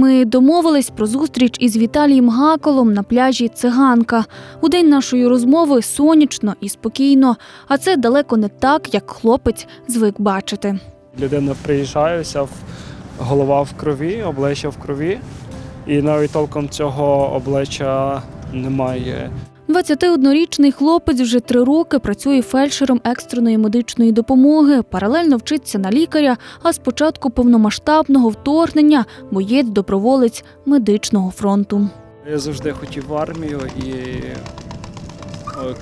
Ми домовились про зустріч із Віталієм Гаколом на пляжі Циганка. У день нашої розмови сонячно і спокійно, а це далеко не так, як хлопець звик бачити. Людина приїжджає, вся голова в крові, обличчя в крові, і навіть толком цього обличчя немає. 21-річний хлопець вже три роки працює фельдшером екстреної медичної допомоги, паралельно вчиться на лікаря, а з початку повномасштабного вторгнення боєць-доброволець медичного фронту. Я завжди хотів в армію і е,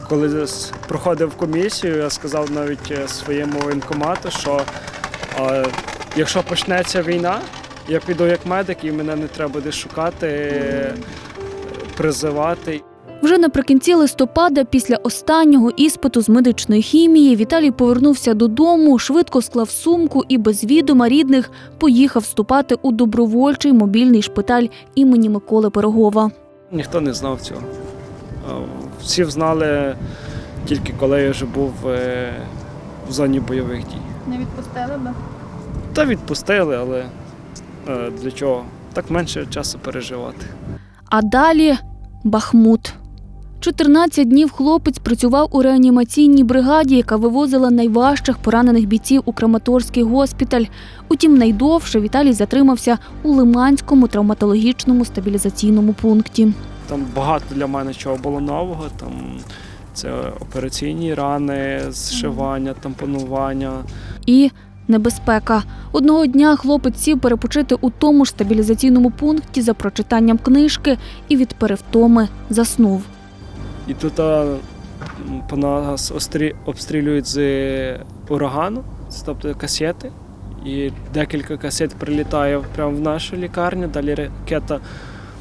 коли проходив комісію, я сказав навіть е, своєму воєнкомату, що якщо почнеться війна, я піду як медик і мене не треба буде шукати, е, призивати. Вже наприкінці листопада, після останнього іспиту з медичної хімії, Віталій повернувся додому, швидко склав сумку і без відома рідних поїхав вступати у добровольчий мобільний шпиталь імені Миколи Пирогова. Ніхто не знав цього. Всі знали тільки коли я вже був е, в зоні бойових дій. Не відпустили би? Та відпустили, але е, для чого? Так менше часу переживати. А далі Бахмут. 14 днів хлопець працював у реанімаційній бригаді, яка вивозила найважчих поранених бійців у Краматорський госпіталь. Утім, найдовше Віталій затримався у Лиманському травматологічному стабілізаційному пункті. Там багато для мене чого було нового. Там це операційні рани, зшивання, тампонування. І небезпека. Одного дня хлопець сів перепочити у тому ж стабілізаційному пункті за прочитанням книжки і від перевтоми заснув. І тут по нас обстрілюють з урагану, тобто касети. І декілька касет прилітає прямо в нашу лікарню. Далі ракета,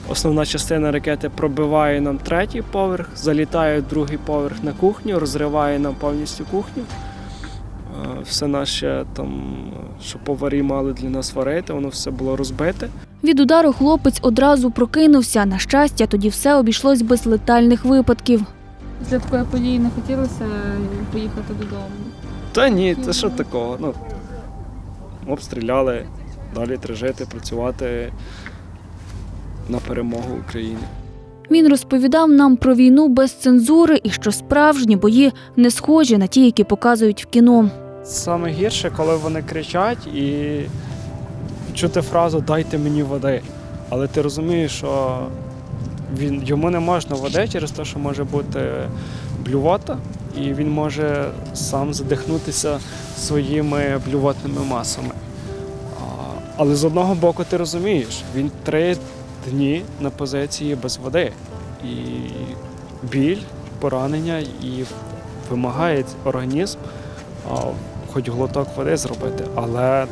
основна частина ракети пробиває нам третій поверх, залітає другий поверх на кухню, розриває нам повністю кухню. Е, Все наше там, що поварі мали для нас варити, воно все було розбите. Від удару хлопець одразу прокинувся. На щастя, тоді все обійшлось без летальних випадків. Після такої події не хотілося поїхати додому. Та ні, це що такого? Ну, обстріляли, далі треба жити, працювати на перемогу України. Він розповідав нам про війну без цензури і що справжні бої не схожі на ті, які показують в кіно. Саме гірше, коли вони кричать і чути фразу Дайте мені води. Але ти розумієш, що він, йому не можна води через те, що може бути блювота, і він може сам задихнутися своїми блювотними масами. Але з одного боку ти розумієш, він три дні на позиції без води. І біль, поранення, і вимагає організм хоч глоток води зробити, але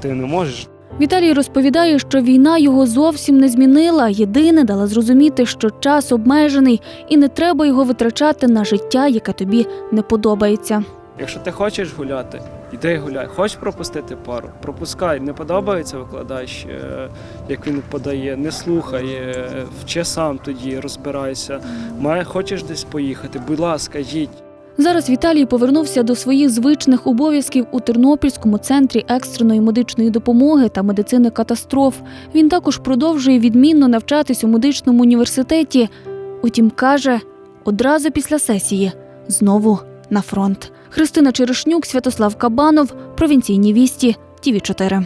ти не можеш. Віталій розповідає, що війна його зовсім не змінила. Єдине дала зрозуміти, що час обмежений і не треба його витрачати на життя, яке тобі не подобається. Якщо ти хочеш гуляти, іди гуляй. Хочеш пропустити пару, пропускай. Не подобається викладач, е, як він подає, не слухай, е, вчи сам тоді, розбирайся. Хочеш десь поїхати, будь ласка, їдь. Зараз Віталій повернувся до своїх звичних обов'язків у Тернопільському центрі екстреної медичної допомоги та медицини катастроф. Він також продовжує відмінно навчатись у медичному університеті. Утім, каже, одразу після сесії знову на фронт. Христина Черешнюк, Святослав Кабанов, провінційні вісті, ТІВІ 4